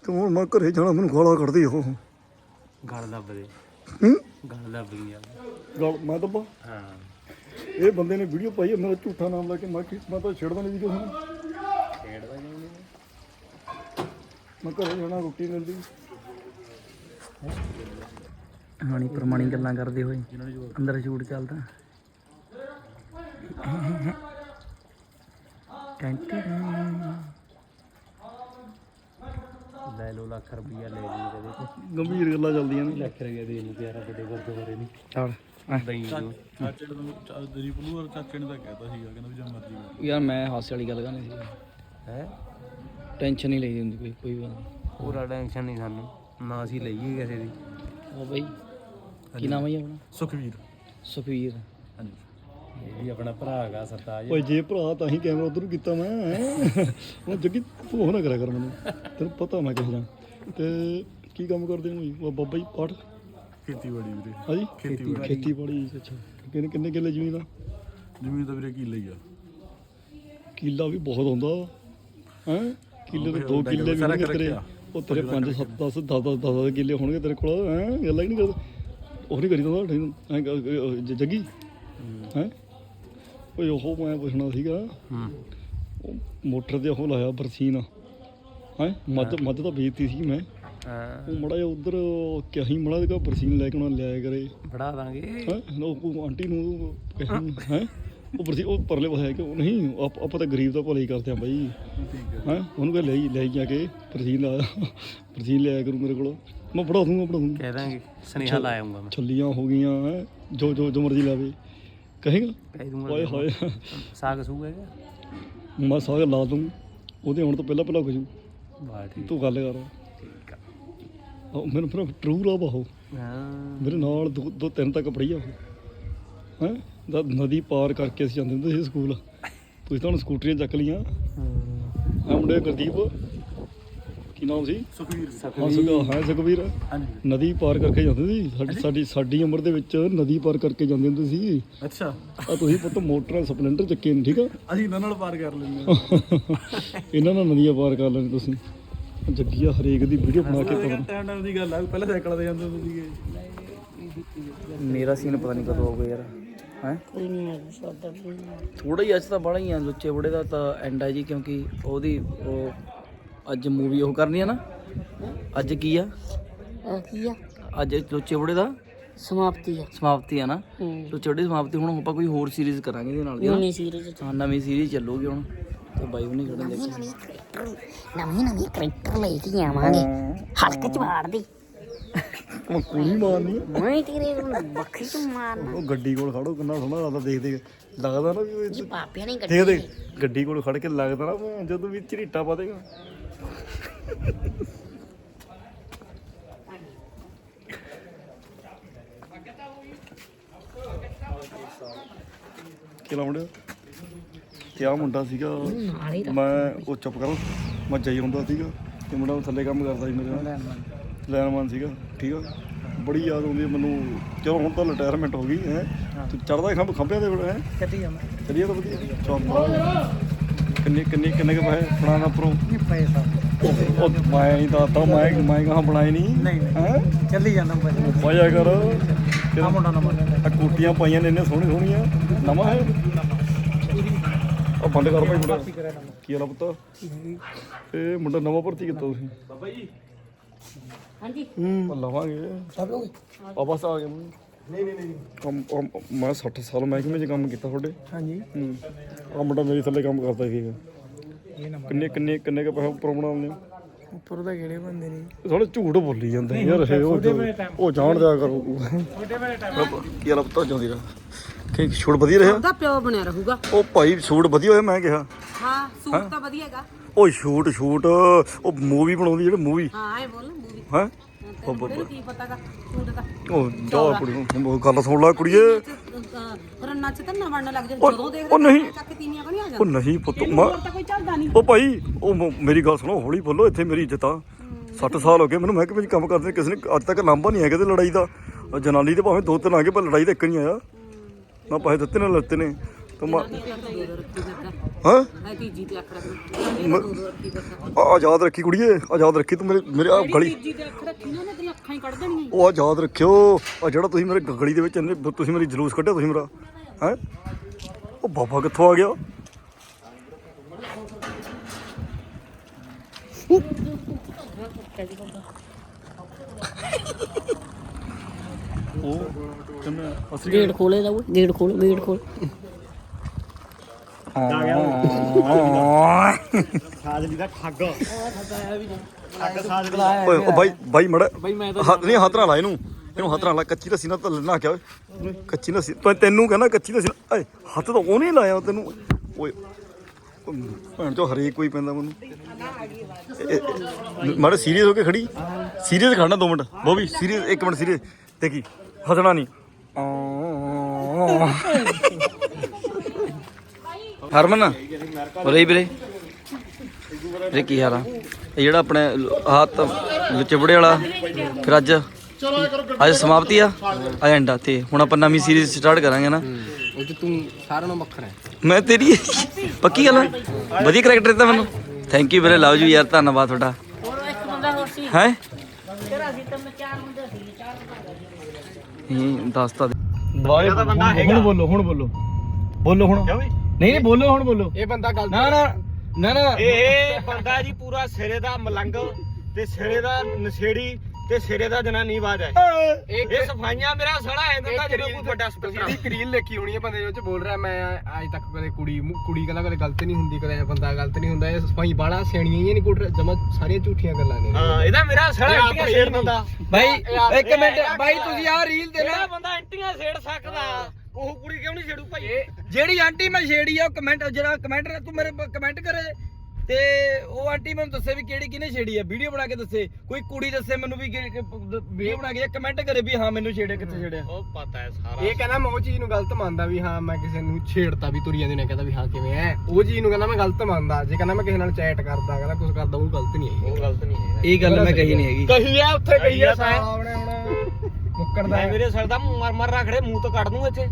ਤੇ ਹੁਣ ਮੈਂ ਘਰੇ ਜਾਣਾ ਮੈਨੂੰ ਗਾਲਾਂ ਕੱਢਦੀ ਉਹ। ਗਲ ਦੱਬ ਦੇ। ਹੂੰ? ਗਲ ਦੱਬ ਗਈ ਯਾਰ ਗਾਲ ਮੈਂ ਦੱਬਾ? ਹਾਂ। ਇਹ ਬੰਦੇ ਨੇ ਵੀਡੀਓ ਪਾਈ ਮੇਰਾ ਝੂਠਾ ਨਾਮ ਲਾ ਕੇ ਮੈਂ ਕਿ ਮੈਂ ਤਾਂ ਛੇੜਦਾ ਨਹੀਂ ਵੀ ਕਿਸੇ ਨੂੰ ਛੇੜਦਾ ਮੈਂ ਘਰੇ ਜਾਣਾ ਰੋਟੀ ਮਿਲਦੀ। ਹਾਣੀ ਪ੍ਰਮਾਣੀ ਗੱਲਾਂ ਕਰਦੇ ਹੋਏ ਅੰਦਰ ਸ਼ੂਟ ਚੱਲਦਾ। ਟੈਂਟੀ ਲੈ ਲੋ ਲੱਖ ਰੁਪਈਆ ਲੈ ਲਈ ਕਦੇ ਤੇ ਗੰਭੀਰ ਗੱਲਾਂ ਚੱਲਦੀਆਂ ਨੇ। ਲੱਖ ਰੁਪਈਆ ਦੇ ਨੂੰ ਪਿਆਰਾ ਬੜੇ ਗੁਰਦੁਆਰੇ ਨਹੀਂ ਚੱਲ ਐ। ਦਈ ਜੋ ਚਾਚੇ ਨੂੰ ਬਲੂ ਔਰ ਚਾਚੇ ਨੇ ਤਾਂ ਕਹਿਤਾ ਸੀਗਾ ਕਹਿੰਦਾ ਵੀ ਜਾਂ ਮਰਜ਼ੀ ਯਾਰ ਮੈਂ ਹਾਸੇ ਵਾਲੀ ਗੱਲ ਕਰਨੀ ਸੀ। ਹੈ? ਟੈਨਸ਼ਨ ਨਹੀਂ ਲਈ ਹੁੰਦੀ ਕੋਈ ਕੋਈ ਨਹੀਂ। ਪੂਰਾ ਟੈਨਸ਼ਨ ਨਹੀਂ ਸਾਨੂੰ ਨਾ ਅਸੀਂ ਲਈਏ ਕਿਸੇ ਦੀ। ਉਹ ਬਈ ਕੀ ਨਾਮ ਹੈ ਜੀ ਆਪਣਾ? ਸੁਖਵੀਰ। ਸੁਖਵੀਰ। ਇਹ ਵੀ ਆਪਣਾ ਭਰਾ ਹੈਗਾ ਸਰਤਾਜ ਓਏ ਜੇ ਭਰਾ ਤਾਂ ਹੀ ਕੈਮਰਾ ਉਧਰ ਕੀਤਾ ਮੈਂ। ਹੈਂ। ਉਹ ਜੱਗੀ ਤੂੰ ਉਹ ਨਾ ਕਰਿਆ ਕਰ ਮੈਨੂੰ। ਤੈਨੂੰ ਪਤਾ ਮੈਂ ਕਿਹ ਜਾਂ ਤੇ ਕੀ ਕੰਮ ਕਰਦੇ ਹੋ ਜੀ ਉਹ ਬਾਬਾ ਜੀ ਪਾਠ? ਖੇਤੀਬਾੜੀ ਵੀਰੇ। ਹਾਂਜੀ? ਖੇਤੀਬਾੜੀ। ਖੇਤੀਬਾੜੀ ਅੱਛਾ। ਕਿੰਨੇ ਕਿੰਨੇ ਕਿੱਲੇ ਜ਼ਮੀਨ ਆ? ਜ਼ਮੀਨ ਤਾਂ ਵੀਰੇ ਕਿੱਲੇ ਹੀ ਆ। ਕਿੱਲਾ ਵੀ ਬਹੁਤ ਹੁੰਦਾ। ਹੈ? ਕਿੱਲੇ ਦੇ 2 ਕਿੱਲੇ ਵੀ ਹੋਣਗੇ ਤੇਰੇ। ਉਹ ਤੇਰੇ 5 7 10 10 10 10 ਕਿੱਲੇ ਹੋਣਗੇ ਤੇਰੇ ਕੋਲ। ਹੈ ਗੱਲਾਂ ਹੀ ਨਹੀਂ ਕਰਦਾ। ਉਹ ਨਹੀਂ ਕਰੀ ਜਾਂਦਾ ਐ ਜੱਗੀ? ਹੈ। ਓਏ ਉਹ ਮੈਂ ਪੁੱਛਣਾ ਸੀਗਾ। ਹੂੰ। ਉਹ ਮੋਟਰ ਤੇ ਉਹ ਲਾਇਆ ਬਰਸੀਨ। ਹੈ? ਮੱਝ ਮੱਝ ਤਾਂ ਵੇਚਤੀ ਸੀ ਮੈਂ। ਉਹ ਮੜਾ ਜਿਹਾ ਉਧਰ ਕਹੀਂ ਮੜਾ ਜਿਹਾ ਬਰਸੀਨ ਲੈ ਕੇ ਉਹਨਾਂ ਲਿਆਇਆ ਕਰੇ। ਫੜਾ ਦਾਂਗੇ। ਹੈ? ਉਹ ਉਹ ਆਂਟੀ ਨੂੰ। ਹੈ? ਉਹ ਪਰਲੇ ਪਾਸੇ ਹੈ ਕਿ ਉਹ ਨਹੀਂ ਆਪ- ਆਪਾਂ ਤਾਂ ਗਰੀਬ ਦਾ ਭਲਾ ਹੀ ਕਰਦੇ ਆ ਬਾਈ। ਹੈ? ਉਹਨੂੰ ਕਹ ਲੈ ਲੈ ਜਾ ਕੇ ਬਰਸੀਨ ਲਾ ਬਰਸੀਨ ਲਿਆਇਆ ਕਰੂ ਮੇਰੇ ਕੋਲ। ਮੈਂ ਪੜਾ ਦੂੰਗਾ ਪੜਾ ਦੂੰਗਾ। ਕਹਿ ਦਾਂਗੇ ਸੁਨੇਹਾ ਲਾ ਆਉਂਗਾ ਮੈਂ। ਛੱਲੀਆਂ ਹੋ ਗਈਆਂ ਹੈਂ, ਜੋ ਜੋ ਜੋ ਮਰਜ਼ੀ ਲਾਵੇ। ਕਹੇਗਾ? ਕਹਿ ਦੂੰਗਾ ਹਾਏ ਹਾਏ। ਸਾਗ ਸੂਗ ਹੈਗਾ? ਮੈਂ ਸਾਗ ਲਾ ਦੂੰ। ਉਹਦੇ ਆਉਣ ਤੋਂ ਪਹਿਲਾਂ ਪਹਿਲਾਂ ਕੁਝ ਵਾਹ ਠੀਕ। ਤੂੰ ਗੱਲ ਕਰ। ਠੀਕ ਆ। ਉਹ ਮੈਨੂੰ ਫਿਰ ਟਰੂ ਲਾ ਬਾਹੋ ਹਾਂ। ਮੇਰੇ ਨਾਲ ਦੋ ਦੋ ਤਿੰਨ ਤੱਕ ਪੜ੍ਹੀ ਆ ਉਹ। ਹੈ? ਨਦੀ ਪਾਰ ਕਰਕੇ ਅਸੀਂ ਜਾਂਦੇ ਹੁੰਦੇ ਸੀ ਸਕੂਲ। ਤੁਸੀਂ ਤਾਂ ਹੁਣ ਸਕੂਟਰੀਆਂ ਚੱਕ ਲੀਆਂ ਆ ਮੁੰਡੇ ਗੁਰਦੀਪ ਕੀ ਨਾਮ ਸੀ? ਸੁਖਵੀਰ। ਹਾਂ ਸੁਖਾ ਹਾਂ ਸੁਖਵੀਰ। ਨਦੀ ਪਾਰ ਕਰਕੇ ਜਾਂਦੇ ਸੀ। ਸਾਡੀ ਸਾਡੀ ਸਾਡੀ ਉਮਰ ਦੇ ਵਿੱਚ ਨਦੀ ਪਾਰ ਕਰਕੇ ਜਾਂਦੇ ਹੁੰਦੇ ਸੀ। ਅੱਛਾ। ਆ ਤੁਸੀਂ ਪੁੱਤ ਮੋਟਰ ਸਪਲੈਂਡਰ ਚੱਕੇ ਨੇ ਠੀਕ ਆ? ਅਸੀਂ ਇਹਨਾਂ ਨਾਲ ਪਾਰ ਕਰ ਲੈਂਦੇ ਹਾਂ। ਇਹਨਾਂ ਨਾਲ ਨਦੀਆਂ ਪਾਰ ਕਰ ਲੈਣੀ ਤੁਸੀਂ। ਜੱਗੀਆ ਹਰੇਕ ਦੀ ਵੀਡੀਓ ਬਣਾ ਕੇ ਪਾਉਣਾ ਟਾਈਮ ਟਾਈਮ ਦੀ ਗੱਲ ਆ ਪਹਿਲਾਂ ਸਾਈਕਲ ਤੇ ਜਾਂਦੇ ਹੁੰਦੇ ਸੀਗੇ। ਮੇਰਾ ਸੀਨ ਪਤਾ ਨਹੀਂ ਕਦੋਂ ਆਊਗਾ ਯਾਰ। ਹੈ? ਥੋੜਾ ਹੀ ਅੱਜ ਤਾਂ ਬੜਾ ਹੀ ਆ ਲੁੱਚੇ ਬੜੇ ਦਾ ਤਾਂ ਐਂਡ ਹੈ ਜੀ ਕਿਉਂਕਿ ਉਹਦੀ ਉਹ ਅੱਜ ਮੂਵੀ ਉਹ ਕਰਨੀ ਆ ਨਾ। ਅੱਜ ਕੀ ਆ? ਕੀ ਆ? ਅੱਜ ਲੁੱਚੇ ਬੜੇ ਦਾ ਸਮਾਪਤੀ ਆ। ਸਮਾਪਤੀ ਆ ਨਾ। ਲੁੱਚੇ ਬੜੇ ਦੀ ਸਮਾਪਤੀ ਹੁਣ ਆਪਾਂ ਕੋਈ ਹੋਰ ਸੀਰੀਜ਼ ਕਰਾਂਗੇ ਇਹਦੇ ਨਾਲ ਦੀ ਨਾ। ਨਵੀਂ ਸੀਰੀਜ਼ ਹਾਂ ਨਵੀਂ ਸੀਰੀਜ਼ ਚੱਲੂਗੀ ਹੁਣ। ਤੇ ਬਾਈ ਉਹਨੇ ਖੜਨ ਦੇਖੀ ਨਵੀਂ ਨਵੀਂ ਕਰੈਕਟਰ ਲੈ ਕੇ ਆਵਾਂਗੇ। ਹਲਕ ਚ ਦੀ ਉਹ ਕੁੜੀ ਮਾਰਨੀ ਮੈਂ ਤੇਰੇ ਨੂੰ ਬੱਖਰੀ ਚ ਮਾਰਨਾ? ਉਹ ਗੱਡੀ ਕੋਲ ਖੜੋ ਕਿੰਨਾ ਸੋਹਣਾ ਲੱਗਦਾ ਦੇਖ ਦੇਖ। ਲੱਗਦਾ ਨਾ ਵੀ ਜੀ ਪਾਪਿਆਂ ਨੇ ਦੇਖ ਦੇਖ ਗੱਡੀ ਕੋਲ ਖੜ ਕੇ ਲੱਗਦਾ ਨਾ ਮੈਂ ਜਦੋਂ ਵੀ ਝਰੀਟਾ ਪਾ ਦੇਗਾ। ਕੀ ਲਾਉਂਦੇ ਤੇ ਆ ਮੁੰਡਾ ਸੀਗਾ? ਮੈਂ ਉਹ ਚੁੱਪ ਕਰੋ। ਮੈਂ ਜਾਈ ਹੁੰਦਾ ਸੀਗਾ ਤੇ ਮੁੰਡਾ ਉਹ ਥੱਲੇ ਕੰਮ ਕਰਦਾ ਸੀ ਮੇਰੇ ਨਾਲ। ਲੈਨਮੈਨ ਸੀਗਾ ਠੀਕ ਆ? ਬੜੀ ਯਾਦ ਆਉਂਦੀ ਹੈ ਮੈਨੂੰ। ਚਲੋ ਹੁਣ ਤਾਂ ਰਿਟਾਇਰਮੈਂਟ ਹੋ ਗਈ ਹੈ? ਚੜਦਾ ਖੰਭ ਖੰਭਿਆਂ ਦੇ ਹੈ? ਚੱਲੀ ਜਾਂਦਾ ਚੱਲੀ ਤਾਂ ਵਧੀਆ। ਚੌਪ ਕਿੰਨੇ ਕਿੰਨੇ ਕਿੰਨੇ ਕੇ ਪੈਸੇ ਬਣਾਉਣਾ ਪਰੋ ਪੈਸਾ ਉਹ ਮੈਂ ਹੀ ਤਾਂ ਤਾਂ ਮੈਂ ਮੈਂ ਕਹਾਂ ਬਣਾਏ ਨਹੀਂ। ਨਹੀਂ ਹੈ? ਚੱਲੀ ਜਾਂਦਾ ਪਾਇਆ ਕਰ। ਆ ਮੁੰਡਾ ਨਵਾਂ ਆ ਕੋਟੀਆਂ ਪਾਈਆਂ ਨੇ ਇੰਨੇ ਸੋਹਣੀ ਸੋਹਣੀਆਂ। ਨਵਾਂ ਹੈ? ਆ ਬੰਦ ਕਰ ਭਾਈ ਮੁੰਡਾ। ਕੀ ਹਾਲ ਪੁੱਤ? ਇਹ ਮੁੰਡਾ ਨਵਾਂ ਭਰਤੀ ਕੀਤਾ ਤੁਸੀਂ? ਹਾਂਜੀ। ਲਵਾਂਗੇ। ਸਭ ਲੋਗੇ ਆ ਬਸ ਆ ਗਏ। ਨਹੀਂ ਨਹੀਂ ਨਹੀਂ। ਕੰਮ ਕੰਮ- ਮੈਂ 60 ਸਾਲ ਮਹਿਕਮੇ 'ਚ ਕੰਮ ਕੀਤਾ ਤੁਹਾਡੇ? ਹਾਂਜੀ। ਹੂੰ। ਆ ਮੁੰਡਾ ਮੇਰੇ ਥੱਲੇ ਕੰਮ ਕਰਦਾ ਸੀਗਾ। ਕਿੰਨੇ ਕਿੰਨੇ ਕਿੰਨੇ ਕ ਪੈਸੇ ਉੱਪਰ ਬਣਾਉਂਦੇ? ਉੱਪਰ ਦਾ ਕਿਹੜੇ ਬੰਦੇ ਨੇ? ਥੋੜਾ ਝੂਠ ਬੋਲੀ ਜਾਂਦੇ ਯਾਰ ਇਹ ਉਹ ਉਹ ਜਾਣ ਦਿਆ ਕਰੋ। ਕੀ ਹਾਲ ਪਤਾ? ਜਾਂਦੀ ਰਾ ਕਿ ਸ਼ੂਟ ਵਧੀਆ ਰਿਹਾ? ਉਹਦਾ ਪਿਓ ਬਣਿਆ ਰਹੂਗਾ। ਉਹ ਭਾਈ ਸ਼ੂਟ ਵਧੀਆ ਹੋਇਆ ਮੈਂ ਕਿਹਾ। ਹਾਂ ਸੂਟ ਤਾਂ ਵਧੀਆ ਹੈਗਾ। ਉਹ ਸ਼ੂਟ ਸ਼ੂਟ। ਉਹ ਮੂਵੀ ਬਣਾਉਂਦੀ ਜਿਹੜੀ ਮੂਵੀ ਹਾਂ ਐ ਬੋਲ। ਮੂਵੀ ਹੈ? ਤੈਨੂੰ ਕੀ ਪਤਾਗਾ? ਸੂਟ ਦਾ। ਉਹ ਜਾ ਕੁੜੀ ਨੂੰ ਉਹ ਗੱਲ ਸੁਣ ਲੈ ਕੁੜੀਏ। ਰੰਨਾ ਚ ਤਾਂ ਨਾ ਵੜਨ ਲੱਗ ਜਾ ਉਹ- ਜਦੋਂ ਦੇਖ ਉਹ ਨਹੀਂ। ਚੱਕ ਕੇ ਤੀਨੀਆਂ ਕਣੀ ਆ ਉਹ ਜਾਂਦਾ ਨਹੀਂ ਪੁੱਤ ਮੈਂ ਹੋਰ ਤਾਂ ਕੋਈ ਚੱਲਦਾ ਨਹੀਂ। ਉਹ ਭਾਈ ਉਹ ਮ- ਮੇਰੀ ਗੱਲ ਸੁਣੋ ਹੌਲੀ ਬੋਲੋ ਇੱਥੇ ਮੇਰੀ ਇੱਜ਼ਤ। ਆ 60 ਸਾਲ ਹੋ ਗਏ ਮੈਨੂੰ ਮਹਿਕਮੇ ਵਿੱਚ ਕੰਮ ਕਰਦੇ ਕਿਸੇ ਨੇ ਅੱਜ ਤੱਕ ਲਾਂਭਾ ਨਹੀਂ ਹੈ ਕਿਤੇ ਲੜਾਈ ਦਾ। ਉਹ ਜਨਾਨੀ ਦੇ ਭਾਵੇਂ ਦੋ ਤਿੰਨ ਆ ਗਏ ਪਰ ਲੜਾਈ ਤਾਂ ਇੱਕ ਨਹੀਂ ਆਇਆ। ਨਾ ਪੈਸੇ ਦਿੱਤੇ ਨਾ ਲੱਤੇ ਨੇ ਤੇ ਮੈਂ ਹਾਂ? ਤੀਜੀ ਤੇ ਅੱਖ ਰੱਖੀ ਆ- ਆਜ਼ਾਦ ਰੱਖੀ ਕੁੜੀਏ ਆਜ਼ਾਦ ਰੱਖੀ ਤੂੰ ਮੇਰੇ ਮੇਰੇ ਆ ਗਲੀ ਤੀਜੀ ਤੇ ਅੱਖ ਰੱਖੀ ਨਾ ਉਹਨੇ ਤੇਰੀਆਂ ਅੱਖਾਂ ਹੀ ਕੱਢ ਦੇਣੀਆਂ ਉਹ ਆਜ਼ਾਦ ਰੱਖਿਓ। ਆ ਜਿਹੜਾ ਤੁਸੀਂ ਮੇਰੇ ਗਲੀ ਦੇ ਵਿੱਚ ਇੰਨੇ ਤੁਸੀਂ ਮੇਰੀ ਜਲੂਸ ਕੱਢਿਆ ਤੁਸੀਂ ਮੇਰਾ। ਹੈ? ਉਹ ਬਾਬਾ ਕਿੱਥੋਂ ਆ ਗਿਆ? ਉਹ ਕਿੰਨਾ ਅਸਲੀ ਗੇਟ ਖੋਲੇ ਦਾ ਗੇਟ ਖੋਲ ਗੇਟ ਖੋਲ ਓਏ ਉਹ ਬਾਈ ਬਾਈ ਮੜਾ ਹੱਥ ਨਹੀਂ, ਹੱਥ ਨਾਲ ਲਾ ਇਹਨੂੰ। ਇਹਨੂੰ ਹੱਥ ਨਾਲ ਲਾ, ਕੱਚੀ ਲੱਸੀ ਨਾਲ ਤਾਂ ਨਾ ਕਿਆ ਓਏ। ਕੱਚੀ ਲੱਸੀ ਤੈਨੂੰ- ਤੈਨੂੰ ਕਹਿੰਦਾ ਕੱਚੀ ਲੱਸੀ ਨਾਲ- ਓਏ, ਹੱਥ ਤਾਂ ਉਹਨੇ ਲਾਇਆ ਤੈਨੂੰ। ਓਏ ਉਹ ਭੈਣ ਚੋ ਹਰੇਕ ਕੋਈ ਪੈਂਦਾ ਮੈਨੂੰ। ਮਾੜਾ ਸੀਰੀਅਸ ਹੋ ਕੇ ਖੜੀ। ਸੀਰੀਅਸ ਖੜਨਾ 2 minute. Bobby serious 1 minute serious ਦੇਖੀ, ਹੱਸਣਾ ਨਹੀਂ। ਹਰਮਨ? ਉਰੇ ਵੀਰੇ। ਵੀਰੇ ਕੀ ਹਾਲ ਆ? ਇਹ ਜਿਹੜਾ ਆਪਣੇ ਹੱਥ ਵਿੱਚ ਬੜੇ ਵਾਲਾ ਫਿਰ ਅੱਜ ਅੱਜ ਸਮਾਪਤੀ ਆ ਅੱਜ ਐਂਡਾ ਤੇ ਹੁਣ ਆਪਾਂ ਨਵੀਂ ਸੀਰੀਜ਼ ਸਟਾਰਟ ਕਰਾਂਗੇ ਨਾ। ਉਹ ਤੂੰ ਸਾਰਿਆਂ ਨਾਲੋਂ ਵੱਖਰਾ ਹੈ। ਮੈਂ ਤੇਰੀ ਪੱਕੀ ਗੱਲ ਆ? ਵਧੀਆ ਕਰੈਕਟਰ ਦਿੱਤਾ ਮੈਨੂੰ। ਥੈਂਕ ਯੂ ਵੀਰੇ ਲਵ ਯੂ ਯਾਰ ਧੰਨਵਾਦ ਤੁਹਾਡਾ। ਹੈ? ਇਹ ਦੱਸਤਾ ਦੇ। ਦੁਬਾਰੇ ਹੁਣ ਬੋਲੋ ਹੁਣ ਬੋਲੋ। ਬੋਲੋ ਹੁਣ। ਨਹੀਂ ਨਹੀਂ ਬੋਲੋ ਹੁਣ ਬੋਲੋ। ਇਹ ਬੰਦਾ ਗਲਤ ਨਾ ਨਾ ਨਾ ਨਾ। ਇਹ ਬੰਦਾ ਜੀ ਪੂਰਾ ਸਿਰੇ ਦਾ ਮਲੰਗ ਤੇ ਸਿਰੇ ਦਾ ਨਸ਼ੇੜੀ ਤੇ ਸਿਰੇ ਦਾ ਜਨਾਨੀ ਬਾਜ ਹੈ। ਇਹ ਸਫਾਈਆਂ ਮੇਰਾ ਸੜਾ ਹੈ ਦਿੰਦਾ ਜਦੋਂ ਕੋਈ ਵੱਡਾ ਸਪੀਕਰ ਦੀ ਕਰੀਲ ਲਿਖੀ ਹੋਣੀ ਹੈ ਬੰਦੇ ਦੇ ਵਿੱਚ ਬੋਲ ਰਿਹਾ ਮੈਂ ਅੱਜ ਤੱਕ ਕਦੇ ਕੁੜੀ ਕੁੜੀ ਕਹਿੰਦਾ ਕਦੇ ਗਲਤ ਨਹੀਂ ਹੁੰਦੀ ਕਦੇ ਬੰਦਾ ਗਲਤ ਨਹੀਂ ਹੁੰਦਾ ਇਹ ਸਫ਼ਾਈ ਬਾਲਾ ਸਿਆਣੀਆਂ ਹੀ ਨਹੀਂ ਕੁੜ ਜਮਾ ਸਾਰੀਆਂ ਝੂਠੀਆਂ ਗੱਲਾਂ ਨੇ। ਹਾਂ ਇਹਦਾ ਮੇਰਾ ਸੜਾ ਇਹ ਆਪ ਇੰਟੀਆਂ ਹੀ ਛੇੜ ਨਹੀਂ। ਦਿੰਦਾ ਬਾਈ ਇੱਕ ਮਿੰਟ ਬਾਈ ਤੁਸੀਂ ਆਹ ਰੀਲ ਦੇ ਬੰਦਾ ਇੰਟੀਆਂ ਛੇੜ ਸਕਦਾ। ਉਹ ਕੁੜੀ ਕਿਉਂ ਨਹੀਂ ਛੇੜੂ ਭਾਈ? ਜਿਹੜੀ ਆਂਟੀ ਮੈਂ ਛੇੜੀ ਆ ਉਹ ਕਮੈਂਟ ਜਿਹੜਾ ਕਮੈਂਟ ਤੂੰ ਮੇਰੇ ਕਮੈਂਟ ਕਰੇ। ਤੇ ਉਹ ਆਂਟੀ ਮੈਨੂੰ ਦੱਸੇ ਵੀ ਕਿਹੜੀ ਕਿਹਨੇ ਛੇੜੀ ਆ। ਵੀਡੀਓ ਬਣਾ ਕੇ ਦੱਸੇ। ਕੋਈ ਕੁੜੀ ਦੱਸੇ ਮੈਨੂੰ ਵੀ ਵੀਡੀਓ ਬਣਾ ਕੇ ਕਮੈਂਟ ਕਰੇ ਵੀ ਹਾਂ ਮੈਨੂੰ ਛੇੜਿਆ ਕਿੱਥੇ ਛੇੜਿਆ। ਉਹ ਪਤਾ ਹੈ ਸਾਰਾ। ਇਹ ਕਹਿੰਦਾ ਮੈਂ ਉਹ ਚੀਜ਼ ਨੂੰ ਗਲਤ ਮੰਨਦਾ ਵੀ ਹਾਂ ਮੈਂ ਕਿਸੇ ਨੂੰ ਛੇੜਤਾ ਵੀ ਤੁਰੀ ਜਾਂਦੇ ਨੇ ਕਹਿੰਦਾ ਵੀ ਹਾਂ ਕਿਵੇਂ ਐ? ਉਹ ਚੀਜ਼ ਨੂੰ ਕਹਿੰਦਾ ਮੈਂ ਗਲਤ ਮੰਨਦਾ। ਜੇ ਕਹਿੰਦਾ ਮੈਂ ਕਿਸੇ ਨਾਲ ਚੈਟ ਕਰਦਾ ਕਹਿੰਦਾ ਕੁਝ ਕਰਦਾ ਉਹ ਗਲਤ ਨਹੀਂ ਹੈ ਉਹ ਗਲਤ ਨਹੀਂ ਹੈ ਇਹ ਗੱਲ ਮੈਂ ਕਹੀ ਨਹੀਂ ਹੈਗੀ। ਕਹੀ ਆ ਉੱਥੇ ਕਹੀ ਆ। ਸਾਹਮਣੇ। ਮੁੱਕਰਦਾ ਮੈਂ ਮੇਰੇ ਸਰ ਦਾ ਮਰ ਮਰ ਰੱਖੜੇ ਮੂੰਹ ਤੋਂ ਕੱਢ ਦੂੰ ਇੱਥੇ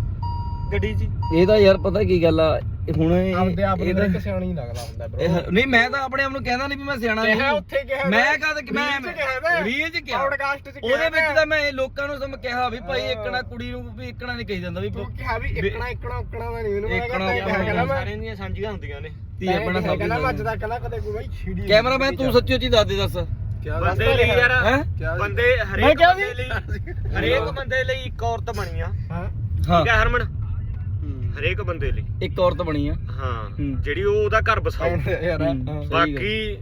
ਗੱਡੀ 'ਚ ਇਹ ਤਾਂ ਯਾਰ ਪਤਾ ਕੀ ਗੱਲ ਆ ਇਹ ਹੁਣ ਇਹ- ਆਪਦੇ ਆਪ ਨੂੰ ਇਹਦਾ- ਇੱਕ ਸਿਆਣੀ ਲੱਗਦਾ ਹੁੰਦਾ ਬ్రో ਹ- ਨਹੀਂ ਮੈਂ ਤਾਂ ਆਪਣੇ ਆਪ ਨੂੰ ਕਹਿੰਦਾ ਨਹੀਂ ਵੀ ਮੈਂ ਸਿਆਣਾ ਕਿਹਾ ਨਹੀਂ। ਉੱਥੇ ਕਿਹਾ ਮੈਂ। ਕਦ ਕਿ ਮੈਂ ਰੀਲ 'ਚ ਕਿਹਾ ਨਾ। ਰੀਲ ਚ ਕਿਹਾ। ਪੌਡਕਾਸਟ 'ਚ ਕਿਹਾ ਉਹਦੇ ਵਿੱਚ। ਤਾਂ ਮੈਂ ਇਹ ਲੋਕਾਂ ਨੂੰ ਸਮ ਕਿਹਾ ਵੀ ਭਾਈ ਇੱਕਣਾ ਕੁੜੀ ਨੂੰ ਵੀ ਇੱਕਣਾ ਨਹੀਂ ਕਹੀ ਜਾਂਦਾ ਵੀ ਤੂੰ ਕਿਹਾ ਵੀ ਇਕਣਾ ਇਕਣਾ ਉਕਣਾ ਦਾ ਨਹੀਂ ਮੈਨੂੰ ਮੈਂ ਇੱਕਣਾ ਕਹਿੰਦਾ ਉਕਣਾ ਕਹਿੰਦਾ ਮੈਂ ਸਾਰਿਆਂ ਦੀਆਂ ਸਾਂਝੀਆਂ ਹੁੰਦੀਆਂ ਨੇ। ਧੀ ਆਪਣਾ ਸਭ ਕਹਿੰਦਾ ਮੈਂ ਅੱਜ ਤੱਕ ਕਹਿੰਦਾ ਕਦੇ ਕੋਈ ਬਾਈ ਛਿੜੀ ਕੈਮਰਾਮੈਨ ਤੂੰ ਸੱਚੀ ਸੱਚੀ ਦੱਸ ਦੇ ਦੱਸ। ਬੰਦੇ ਲਈ ਯਾਰ ਹੈ? ਬੰਦੇ ਹਰੇਕ ਬੰਦੇ ਲਈ ਹਰੇਕ ਬੰਦੇ ਲਈ ਇੱਕ ਔਰਤ ਬਣੀ ਆ। ਹਾਂ। ਹਾਂ। ਠੀਕ ਹੈ ਹਰਮਨ? ਹਰੇਕ ਬੰਦੇ ਲਈ। ਇੱਕ ਔਰਤ ਬਣੀ ਆ। ਹਾਂ। ਹੂੰ। ਜਿਹੜੀ ਉਹ ਉਹਦਾ ਘਰ ਬਸਾਉ ਯਾਰ ਹੂੰ, ਸਹੀ ਗੱਲ। ਬਾਕੀ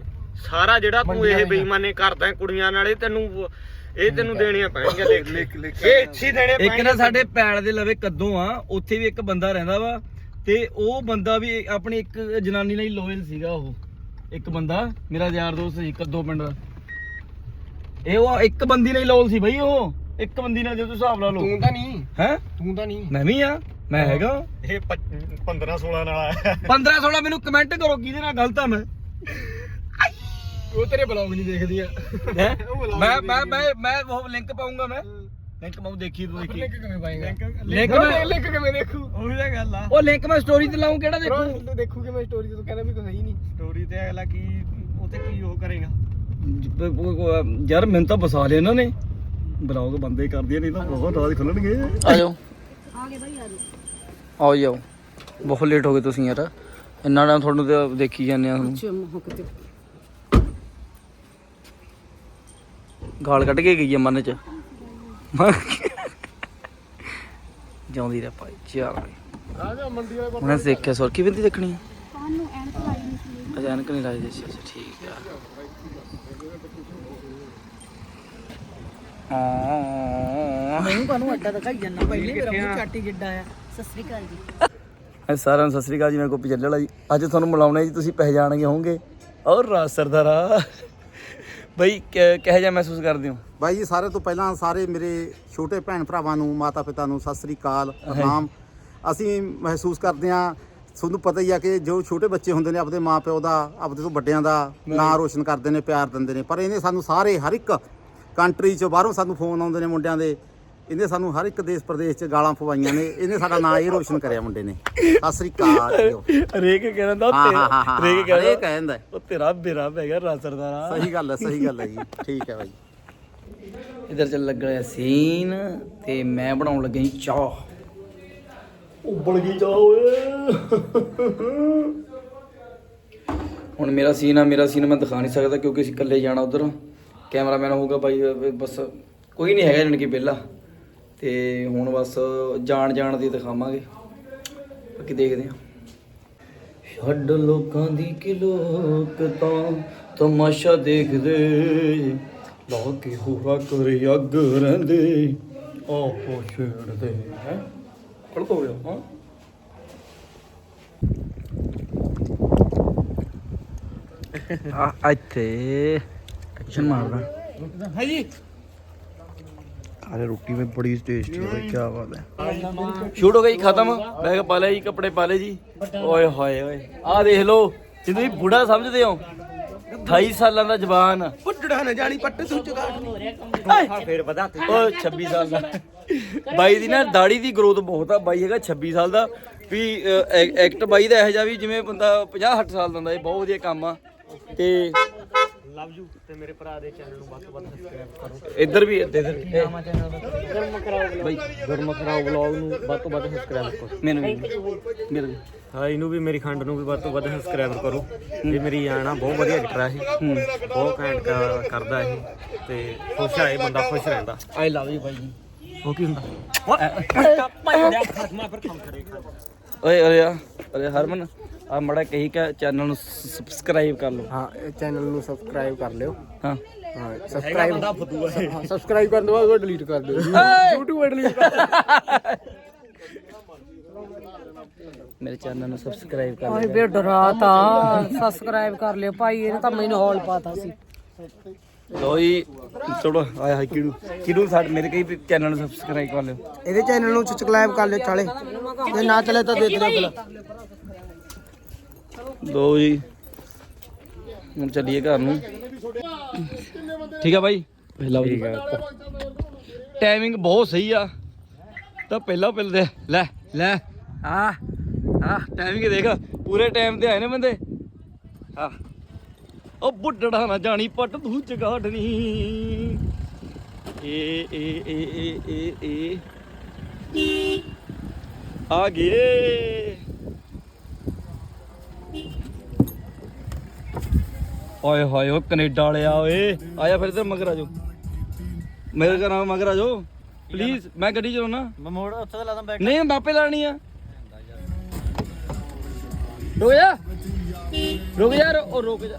ਸਾਰਾ ਜਿਹੜਾ ਤੂੰ ਇਹ ਬੇਈਮਾਨੇ ਕਰਦਾ ਹੈ ਕੁੜੀਆਂ ਨਾਲ ਇਹ ਤੈਨੂੰ ਇਹ ਤੈਨੂੰ ਦੇਣੀਆਂ ਪੈਣਗੀਆਂ ਦੇਖ ਇਹ ਇੱਛੀ ਦੇਣੇ ਇੱਕ ਨਾ ਸਾਡੇ ਪੈੜ ਦੇ ਲਵੇ ਕੱਦੋਂ ਆ ਉੱਥੇ ਵੀ ਇੱਕ ਬੰਦਾ ਰਹਿੰਦਾ ਵਾ ਤੇ ਉਹ ਬੰਦਾ ਵੀ ਆਪਣੀ ਇੱਕ ਜਨਾਨੀ ਲਈ ਲੋਇਲ ਸੀਗਾ ਉਹ। ਇੱਕ ਬੰਦਾ ਮੇਰਾ ਯਾਰ ਦੋਸਤ ਸੀ ਕੱਦੋਂ ਪਿੰਡ ਦਾ। ਇਹ ਉਹ ਇੱਕ ਬੰਦੀ ਲਈ ਲੋਇਲ ਸੀ ਬਈ ਉਹ। ਇੱਕ ਬੰਦੀ ਨਾਲ ਜੇ ਤੂੰ ਹਿਸਾਬ ਲਾ ਲਓ। ਤੂੰ ਤਾਂ ਨਹੀਂ। ਹੈ? ਤੂੰ ਤਾਂ ਨਹੀਂ। ਮੈਂ ਵੀ ਆ। ਮੈਂ ਹੈਗਾ। ਇਹ 15 16 ਨਾਲ ਆਇਆ। 15 16 ਮੈਨੂੰ ਕਮੈਂਟ ਕਰੋ ਕਿਹਦੇ ਨਾਲ ਗਲਤ ਆ ਮੈਂ। ਉਹ ਤੇਰੇ ਬਲੌਗ ਨਹੀਂ ਦੇਖਦੀ ਆ। ਹੈਂ? ਮੈਂ ਮੈਂ ਮੈਂ ਮੈਂ ਉਹ ਲਿੰਕ ਪਾਉਂਗਾ ਮੈਂ। ਲਿੰਕ ਪਾਉਂ ਦੇਖੀ ਤੂੰ ਦੇਖੀ। ਲਿੰਕ ਕਿਵੇਂ ਪਾਏਗਾ? ਲਿੰਕ ਮੈਂ ਲਿੰਕ ਕਿਵੇਂ ਦੇਖੂ? ਉਹੀ ਤਾਂ ਗੱਲ ਆ। ਉਹ ਲਿੰਕ ਮੈਂ ਸਟੋਰੀ ਤੇ ਲਾਉਂ ਕਿਹੜਾ ਦੇਖੂ? ਤੂੰ ਦੇਖੂ ਕਿਵੇਂ ਸਟੋਰੀ ਤੂੰ ਕਹਿੰਦਾ ਵੀ ਕੋਈ ਸਹੀ ਨਹੀਂ। ਸਟੋਰੀ ਤੇ ਅਗਲਾ ਕੀ ਉਤੇ ਕੀ ਉਹ ਕਰੇਗਾ? ਯਾਰ ਮੈਨੂੰ ਤਾਂ ਬਸਾ ਲਿਆ ਇਹਨਾਂ ਨੇ। ਬਲੌਗ ਬੰਦੇ ਕਰਦੀਆਂ ਨਹੀਂ ਤਾਂ ਬਹੁਤ ਰਾਜ ਖੁੱਲਣਗੇ। ਆ ਜਾਓ। ਆ ਗਏ ਭਾਈ ਆ ਜਾਓ। ਆਓ ਜਾਓ ਬਹੁਤ ਲੇਟ ਹੋ ਗਏ ਤੁਸੀਂ ਯਾਰ। ਇੰਨਾ ਟਾਈਮ ਤੁਹਾਨੂੰ ਤੇ ਦੇਖੀ ਜਾਂਦੇ ਆ ਤੁਹਾਨੂੰ। ਗਾਲ ਕੱਢ ਕੇ ਗਈ ਆ ਮਨ ਚ। ਜਾਉਂਦੀ ਰਹਿ ਭਾਈ ਚੱਲ। ਆ ਜਾ ਮੰਡੀ ਵਾਲੇ ਉਹਨੇ ਦੇਖਿਆ ਸੁਰਖੀ ਬਿੰਦੀ ਦੇਖਣੀ ਤੁਹਾਨੂੰ ਐਨਕ ਲਾਈ ਨਹੀਂ ਅੱਛਾ ਐਨਕ ਨਹੀਂ ਲਾਈ ਅੱਛਾ ਅੱਛਾ ਠੀਕ ਆ। ਹਾਂ। ਮੈਨੂੰ ਕਾਨੂੰ ਅੱਡਾ ਦਿਖਾਈ ਜਾਂਦਾ ਪਹਿਲੇ ਮੇਰਾ ਮੂੰਹ ਚਾਟੀ ਜਿੱਡਾ ਆ। ਸਤਿ ਸ੍ਰੀ ਅਕਾਲ ਜੀ। ਹਾਂ ਸਾਰਿਆਂ ਨੂੰ ਸਤਿ ਸ੍ਰੀ ਅਕਾਲ ਜੀ ਮੈਂ ਗੋਪੀ ਚੱਲੇ ਵਾਲਾ ਜੀ। ਅੱਜ ਤੁਹਾਨੂੰ ਮਿਲਾਉਣਾ ਜੀ ਤੁਸੀਂ ਪਹਿਚਾਣਗੇ ਹੋਵੋਗੇ। ਔਰ ਰਾਜ ਸਰਦਾਰਾ ਬਈ ਕਿਹੋ ਜਿਹਾ ਮਹਿਸੂਸ ਕਰਦੇ ਹੋ? ਬਾਈ ਜੀ ਸਾਰੇ ਤੋਂ ਪਹਿਲਾਂ ਸਾਰੇ ਮੇਰੇ ਛੋਟੇ ਭੈਣ ਭਰਾਵਾਂ ਨੂੰ ਮਾਤਾ ਪਿਤਾ ਨੂੰ ਸਤਿ ਸ੍ਰੀ ਅਕਾਲ ਪ੍ਰਣਾਮ। ਅਸੀਂ ਮਹਿਸੂਸ ਕਰਦੇ ਹਾਂ ਤੁਹਾਨੂੰ ਪਤਾ ਹੀ ਆ ਕਿ ਜੋ ਛੋਟੇ ਬੱਚੇ ਹੁੰਦੇ ਨੇ ਆਪਦੇ ਮਾਪਿਓ ਦਾ ਆਪਦੇ ਤੋਂ ਵੱਡਿਆਂ ਦਾ ਨਾਂ ਰੋਸ਼ਨ ਕਰਦੇ ਨੇ ਪਿਆਰ ਦਿੰਦੇ ਨੇ। ਪਰ ਇਹਨੇ ਸਾਨੂੰ ਸਾਰੇ ਹਰ ਇੱਕ ਕੰਟਰੀ ਚੋਂ ਬਾਹਰੋਂ ਸਾਨੂੰ ਫੋਨ ਆਉਂਦੇ ਨੇ ਮੁੰਡਿਆਂ ਦੇ। ਇਹਨੇ ਸਾਨੂੰ ਹਰ ਇੱਕ ਦੇਸ਼ ਪ੍ਰਦੇਸ਼ 'ਚ ਗਾਲਾਂ ਪਵਾਈਆਂ ਨੇ। ਇਹਨੇ ਸਾਡਾ ਨਾਂ ਇਹ ਰੋਸ਼ਨ ਕਰਿਆ ਮੁੰਡੇ ਨੇ। ਸਤਿ ਸ੍ਰੀ ਅਕਾਲ ਜੀਓ। ਹਰੇਕ ਕਹਿੰਦਾ ਹਾਂ ਹਾਂ ਹਾਂ ਹਾਂ ਹਰੇਕ ਹਰੇਕ ਕਹਿੰਦਾ ਕਹਿੰਦਾ ਹੈ। ਉਹ ਤੇਰਾ ਬੇਰਾ ਪੈ ਗਿਆ ਰਾਜ ਸਰਦਾਰਾ ਸਹੀ ਗੱਲ ਹੈ ਸਹੀ ਗੱਲ ਹੈ ਜੀ। ਠੀਕ ਹੈ ਬਾਈ। ਇਧਰ ਚੱਲ ਲੱਗ ਰਿਹਾ ਸੀਨ ਤੇ ਮੈਂ ਬਣਾਉਣ ਲੱਗਾ ਜੀ ਚਾਹ। ਉਬਲ ਗਈ ਚਾਹ ਓਏ। ਹੁਣ ਮੇਰਾ ਸੀਨ ਆ ਮੇਰਾ ਸੀਨ ਮੈਂ ਦਿਖਾ ਨਹੀਂ ਸਕਦਾ ਕਿਉਂਕਿ ਅਸੀਂ ਇਕੱਲੇ ਜਾਣਾ ਉਧਰ। ਕੈਮਰਾਮੈਨ ਹੋਊਗਾ ਬਾਈ ਬਸ ਕੋਈ ਨਹੀਂ ਹੈਗਾ ਜਣ ਕਿ ਪਹਿਲਾਂ ਤੇ ਹੁਣ ਬਸ ਜਾਣ ਜਾਣ ਦੀ ਦਿਖਾਵਾਂਗੇ। ਬਾਕੀ ਦੇਖਦੇ ਆ ਛੱਡ ਲੋਕਾਂ ਦੀ ਕਿ ਲੋਕ ਤਾਂ ਤਮਾਸ਼ਾ ਦੇਖਦੇ। ਲਾ ਕੇ ਹੋਰਾ ਕਰੇ ਅੱਗ ਰਹਿੰਦੇ। ਆਪੋ ਛੇੜਦੇ ਹੈ। ਕਲਕ ਹੋ ਗਿਆ ਹਾਂ। ਆ ਇੱਥੇ ਐਕਸ਼ਨ ਮਾਰਦਾ ਹੈ ਜੀ ਅਰੇ ਰੋਟੀ में बड़ी टेस्टी है क्या बात है ਸ਼ੂਟ ਹੋ ਗਈ ਖਤਮ ਬੈਗ ਪਾ ਲਿਆ ਜੀ ਕੱਪੜੇ ਪਾ ਲਏ ਜੀ ਓਏ ਹੋਏ ਓਏ ਆਹ ਦੇਖ ਲਓ ਜੇ ਤੁਸੀਂ ਬੁੜਾ ਸਮਝਦੇ ਹੋ 28 ਸਾਲਾਂ ਦਾ ਜਵਾਨ ਪੁੱਟੜਾ ਨਾ ਜਾਣੀ ਪੱਟ ਤੂੰ ਚਗਾ ਫੇਰ ਵਧਾ ਓ 26 ਸਾਲ ਦਾ ਬਾਈ ਦੀ ਨਾ ਦਾੜੀ ਦੀ ਗਰੋਥ ਬਹੁਤ ਆ ਬਾਈ ਹੈਗਾ 26 ਸਾਲ ਦਾ ਵੀ ਅ, ਐ- ਐਕਟ ਬਾਈ ਦਾ ਇਹੋ ਜਿਹਾ ਵੀ ਜਿਵੇਂ ਬੰਦਾ 50 60 ਸਾਲ ਦਾ ਹੁੰਦਾ ਇਹ ਬਹੁਤ ਵਧੀਆ ਕੰਮ ਆ ਤੇ ਲਵ ਯੂ ਤੇ ਮੇਰੇ ਭਰਾ ਦੇ ਚੈਨਲ ਨੂੰ ਵੱਧ ਤੋਂ ਵੱਧ ਸਬਸਕ੍ਰਾਈਬ ਕਰੋ। ਇੱਧਰ ਵੀ ਇੱਧਰ ਨਾਮਾ ਚੈਨਲ ਦਾ? ਗਰਮ ਕਰਾਓ ਬਾਈ ਗਰਮ ਕਰਾਓ ਵਲੌਗ ਨੂੰ ਵੱਧ ਤੋਂ ਵੱਧ ਸਬਸਕ੍ਰਾਈਬ ਕਰੋ। ਮੈਨੂੰ ਵੀ। ਮੇਰੇ ਵੀ। ਹਾਂ ਇਹਨੂੰ ਵੀ ਮੇਰੀ ਖੰਡ ਨੂੰ ਵੀ ਵੱਧ ਤੋਂ ਵੱਧ ਸਬਸਕ੍ਰਾਈਬ ਕਰੋ। ਇਹ ਮੇਰੀ ਆਣਾ ਬਹੁਤ ਵਧੀਆ ਐਕਟਰ ਆ ਇਹ। ਬਹੁਤ ਘੈਂਟ ਕਰਦਾ ਇਹ। ਤੇ ਖੁਸ਼ ਆ ਇਹ ਬੰਦਾ ਖੁਸ਼ ਰਹਿੰਦਾ। ਆਈ ਲਵ ਯੂ ਬਾਈ ਜੀ। ਉਹ ਕੀ ਹੁੰਦਾ? ਓਏ ਅਰੇ ਆ। ਅਰੇ ਹਰਮਨ। ਆ ਮੜਾ ਕਹੀ ਕਿ ਚੈਨਲ ਨੂੰ ਸਬਸਕ੍ਰਾਈਬ ਕਰ ਲਓ। ਹਾਂ ਇਹ ਚੈਨਲ ਨੂੰ ਸਬਸਕ੍ਰਾਈਬ ਕਰ ਲਿਓ। ਹਾਂ। ਹਾਂ ਸਬਸਕ੍ਰਾਈਬ ਹਾਂ ਸਬਸਕ੍ਰਾਈਬ ਕਰਨ ਤੋਂ ਬਾਅਦ ਉਹ ਡਿਲੀਟ ਕਰ ਦਿਓ। YouTube ਡਿਲੀਟ ਮੇਰੇ ਚੈਨਲ ਨੂੰ ਸਬਸਕ੍ਰਾਈਬ ਕਰ ਓਏ ਬੇ ਡਰਾਤਾ ਸਬਸਕ੍ਰਾਈਬ ਕਰ ਲਿਓ ਭਾਈ ਇਹਨੇ ਤਾਂ ਮੈਨੂੰ ਹੌਲ ਪਾਤਾ ਸੀ। ਲੋ ਜੀ ਚਲੋ ਆਇਆ ਹਾਈ ਕਿੜੂ ਕਿੜੂ ਸਾਡੇ ਮੇਰੇ ਕਈ ਚੈਨਲ ਨੂੰ ਸਬਸਕ੍ਰਾਈਬ ਕਰ ਲਿਓ। ਇਹਦੇ ਚੈਨਲ ਨੂੰ ਸਬਸਕ੍ਰਾਈਬ ਕਰ ਲਿਓ ਚਾਲੇ ਜੇ ਨਾ ਚਲੇ ਤਾਂ ਦੇ ਦਿਓ ਫਿਰ ਲੋ ਜੀ। ਹੁਣ ਚੱਲੀਏ ਘਰ ਨੂੰ। ਠੀਕ ਆ ਬਾਈ? ਲਓ ਜੀ। ਟਾਈਮਿੰਗ ਬਹੁਤ ਸਹੀ ਆ। ਤਾਂ ਪਹਿਲਾਂ ਪਹਿਲ ਦੇ ਲੈ ਲੈ। ਆ ਆ ਟਾਈਮਿੰਗ ਦੇਖ। ਪੂਰੇ ਟਾਈਮ ਤੇ ਆਏ ਨੇ ਬੰਦੇ। ਆ। ਉਹ ਬੁੱਢੜਾ ਨਾ ਜਾਣੀ ਪੱਟ ਤੂੰ ਚਗਾੜਨੀ ਏ ਏ ਏ ਏ ਏ ਏ। ਆ ਗਏ। ਓਏ ਹੋਏ ਓ ਕੈਨੇਡਾ ਵਾਲਿਆ ਓਏ। ਆਇਆ ਫਿਰ ਤੇ ਮਗਰ ਆ ਜਾਓ। ਮੇਰੇ ਘਰ ਆ ਮਗਰ ਆ ਜਾਓ। ਪਲੀਜ਼ ਮੈਂ ਗੱਡੀ ਚਲਾਉਣਾ। ਮੈਂ ਮੋੜ ਉੱਥੇ ਲਾ ਦਾਂ ਬੈਗ ਨਹੀਂ ਮਾਪੇ ਲਾਣੀ ਆ। ਰੁਕ ਜਾ। ਰੁਕ ਜਾ ਉਹ ਰੁਕ ਜਾ।